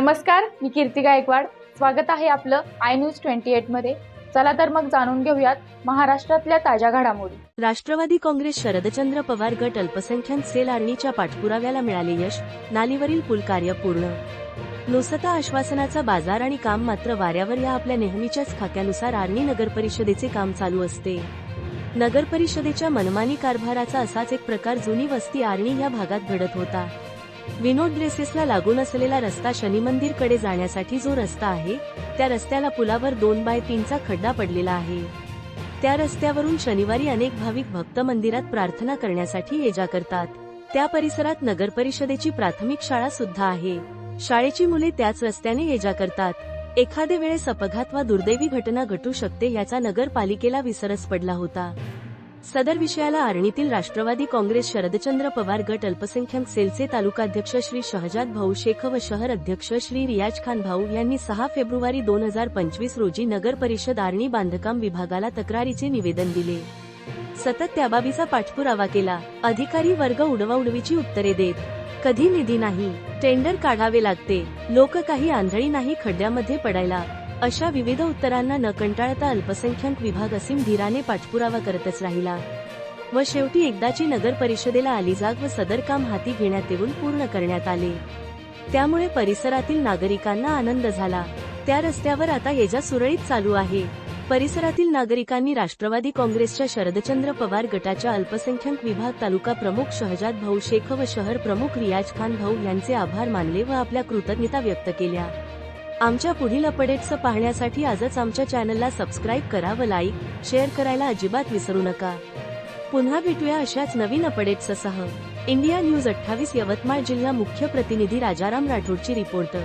नमस्कार मी कीर्ती गायकवाड. स्वागत आहे आपलं आय न्यूज ट्वेंटी एटमध्ये. चला तर मग जाणून घेऊयात महाराष्ट्रातल्या ताज्या घडामोडी. राष्ट्रवादी काँग्रेस शरदचंद्र पवार गट अल्पसंख्याक सेल आर्णीच्या पाठपुराव्याला मिळाले यश. नालीवरील पूल कार्य पूर्ण. नुसता आश्वासनाचा बाजार आणि काम मात्र वाऱ्यावर या आपल्या नेहमीच्याच खात्यानुसार आर्णी नगरपरिषदेचे काम चालू असते. नगरपरिषदेच्या मनमानी कारभाराचा असाच एक प्रकार जुनी वस्ती आर्णी या भागात घडत होता. विनोद ड्रेसेसला लागून असलेला रस्ता शनी मंदिरकडे जाण्यासाठी जो रस्ता आहे त्या रस्त्याला पुलावर दोन बाय तीनचा खड्डा पडलेला आहे. त्या रस्त्यावरून शनिवारी अनेक भाविक भक्त मंदिरात प्रार्थना करण्यासाठी ये जा करतात. त्या परिसरात नगरपरिषदेची प्राथमिक शाळा सुद्धा आहे. शाळेची मुले त्याच रस्त्याने ये जा करतात. एखादे वेळेस अपघात वा दुर्दैवी घटना घटू शकते याचा नगरपालिकेला विसरच पडला होता. सदर विषयाला आर्णीतील राष्ट्रवादी काँग्रेस शरदचंद्र पवार गट अल्पसंख्याक सेलचे तालुकाध्यक्ष श्री शहजाद भाऊ शेख व शहर अध्यक्ष श्री रियाज खान भाऊ यांनी सहा फेब्रुवारी दोन हजार पंचवीस रोजी नगर परिषद आर्णी बांधकाम विभागाला तक्रारीचे निवेदन दिले. सतत त्याबाबीचा पाठपुरावा केला. अधिकारी वर्ग उडवाउडवीची उत्तरे देत कधी निधी नाही टेंडर काढावे लागते. लोक काही आंधळी नाही खड्ड्यामध्ये पडायला. अशा विविध उत्तरांना न कंटाळता अल्पसंख्याक विभाग असीम धीराने पाठपुरावा करतच राहिला व शेवटी एकदाची नगर परिषदेला अलिजाग व सदर काम हाती घेण्यात येऊन पूर्ण करण्यात आले. त्यामुळे परिसरातील नागरिकांना आनंद झाला. त्या रस्त्यावर आता येजा सुरळीत चालू आहे. परिसरातील नागरिकांनी राष्ट्रवादी काँग्रेसच्या शरदचंद्र पवार गटाच्या अल्पसंख्याक विभाग तालुका प्रमुख शहजाद भाऊ शेख व शहर प्रमुख रियाज खान भाऊ यांचे आभार मानले व आपल्या कृतज्ञता व्यक्त केल्या. आमच्या पुढील अपडेट्स पाहण्यासाठी आजच आमच्या चॅनलला सबस्क्राईब करा व लाईक शेअर करायला अजिबात विसरू नका. पुन्हा भेटूया अशाच नवीन अपडेट्ससह. इंडिया न्यूज अठ्ठावीस यवतमाळ जिल्हा मुख्य प्रतिनिधी राजाराम राठोडची रिपोर्ट.